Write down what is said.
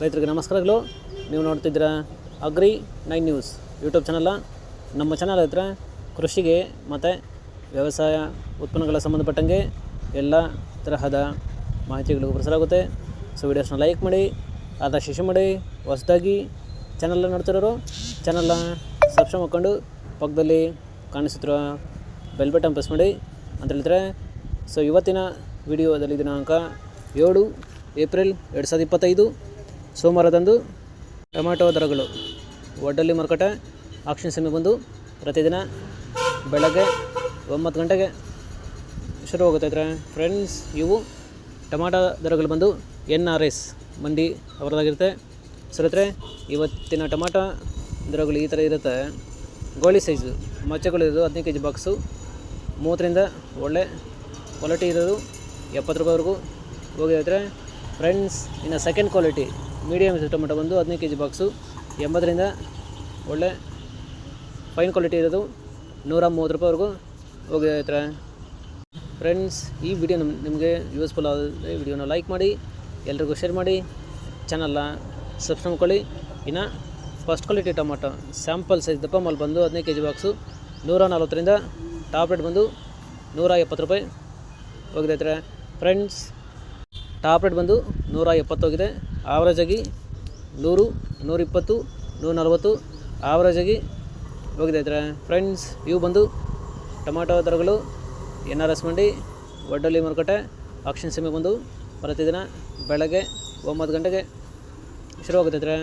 ರೈತರಿಗೆ ನಮಸ್ಕಾರಗಳು. ನೀವು ನೋಡ್ತಿದ್ದೀರಾ ಅಗ್ರಿ ನೈನ್ ನ್ಯೂಸ್ ಯೂಟ್ಯೂಬ್ ಚಾನಲ್ಲ ನಮ್ಮ ಚಾನಲ್ ಹತ್ರ ಕೃಷಿಗೆ ಮತ್ತು ವ್ಯವಸಾಯ ಉತ್ಪನ್ನಗಳ ಸಂಬಂಧಪಟ್ಟಂಗೆ ಎಲ್ಲ ತರಹದ ಮಾಹಿತಿಗಳು ಪ್ರಸಾರಾಗುತ್ತೆ ಸೊ ವಿಡಿಯೋಸ್ನ ಲೈಕ್ ಮಾಡಿ ಅದ ಶಿಶು ಮಾಡಿ, ಹೊಸದಾಗಿ ಚಾನಲ್ನ ನೋಡ್ತಿರೋರು, ಚಾನಲ್ನ ಸಬ್ಸ್ಕ್ರೈಬ್ ಮಾಡ್ಕೊಂಡು ಪಕ್ಕದಲ್ಲಿ ಕಾಣಿಸುತ್ತಿರುವ ಬೆಲ್ ಬಟನ್ ಪ್ರೆಸ್ ಮಾಡಿ ಅಂತ ಹೇಳಿದ್ರೆ, ಸೊ ಇವತ್ತಿನ ವಿಡಿಯೋದಲ್ಲಿ ದಿನಾಂಕ ಏಳು ಏಪ್ರಿಲ್ ಎರಡು ಸಾವಿರದ ಇಪ್ಪತ್ತೈದು. ಸೋಮವಾರದಂದು ಟೊಮ್ಯಾಟೊ ದರಗಳು ಒಡ್ಡಲ್ಲಿ ಮಾರುಕಟ್ಟೆ, ಆಕ್ಷನ್ ಸಮಯ ಬಂದು ಪ್ರತಿದಿನ ಬೆಳಗ್ಗೆ ಒಂಬತ್ತು ಗಂಟೆಗೆ ಶುರು ಹೋಗುತ್ತೈತ್ರೆ ಫ್ರೆಂಡ್ಸ್, ಇವು ಟೊಮಾಟೊ ದರಗಳು ಬಂದು ಎನ್ ಆರ್ ಎಸ್ ಮಂಡಿ ಅವರದಾಗಿರುತ್ತೆ. ಸರತ್ರೆ ಇವತ್ತಿನ ಟೊಮಾಟೊ ದರಗಳು ಈ ಥರ ಇರುತ್ತೆ. ಗೋಳಿ ಸೈಜು ಮಚ್ಚಗಳು ಇರೋದು ಹದಿನೈದು ಕೆ ಜಿ ಬಾಕ್ಸು. ಮೂವತ್ತರಿಂದ ಒಳ್ಳೆ ಕ್ವಾಲಿಟಿ ಇರೋದು ಎಪ್ಪತ್ತು ರೂಪಾಯಿವರೆಗೂ ಹೋಗಿದ್ರೆ ಫ್ರೆಂಡ್ಸ್, ಇನ್ನು ಸೆಕೆಂಡ್ ಕ್ವಾಲಿಟಿ ಮೀಡಿಯಮ್ ಟೊಮೆಟೊ ಬಂದು ಹದಿನೈದು ಕೆ ಜಿ ಬಾಕ್ಸು. ಎಂಬತ್ತರಿಂದ ಒಳ್ಳೆ ಫೈನ್ ಕ್ವಾಲಿಟಿ ಇರೋದು. ನೂರ ಮೂವತ್ತು ರೂಪಾಯಿವರೆಗೂ ಹೋಗಿದ್ರೆ ಫ್ರೆಂಡ್ಸ್, ಈ ವಿಡಿಯೋ ನಮ್ಮ ನಿಮಗೆ ಯೂಸ್ಫುಲ್ ಆದರೆ ವಿಡಿಯೋನ ಲೈಕ್ ಮಾಡಿ, ಎಲ್ರಿಗೂ ಶೇರ್ ಮಾಡಿ ಚಾನಲ್ನ ಸಬ್ಸ್ಕ್ರೈಬ್ ಮಾಡ್ಕೊಳ್ಳಿ. ಇನ್ನು first quality tomato sample size ದಪ್ಪ ಮಲ್ ಬಂದು ಹದಿನೈದು ಕೆ ಜಿ ಬಾಕ್ಸು. ನೂರ ನಲ್ವತ್ತರಿಂದ ಟಾಪ್ ರೇಟ್ ಬಂದು ನೂರ ಎಪ್ಪತ್ತು ರೂಪಾಯಿ ಹೋಗಿದೆ ಫ್ರೆಂಡ್ಸ್ ಟಾಪ್ ರೇಟ್ ಬಂದು ನೂರ ಎಪ್ಪತ್ತೋಗಿದೆ ಆವ್ರೇಜಾಗಿ ನೂರು, ನೂರಿಪ್ಪತ್ತು ನೂರ ನಲ್ವತ್ತು ಆವ್ರೇಜಾಗಿ. ಹೋಗಿದೆ ಫ್ರೆಂಡ್ಸ್ ಇವು ಬಂದು ಟೊಮಾಟೊ ದರಗಳು, ಎನ್ ಆರ್ ಎಸ್ ಮಂಡಿ ವಡ್ಡಲ್ಲಿ ಮಾರುಕಟ್ಟೆ, ಆಕ್ಷನ್ ಸೀಮೆ ಬಂದು ಪ್ರತಿದಿನ ಬೆಳಗ್ಗೆ ಒಂಬತ್ತು ಗಂಟೆಗೆ ಶುರು ಆಗುತ್ತೈತ್ರೆ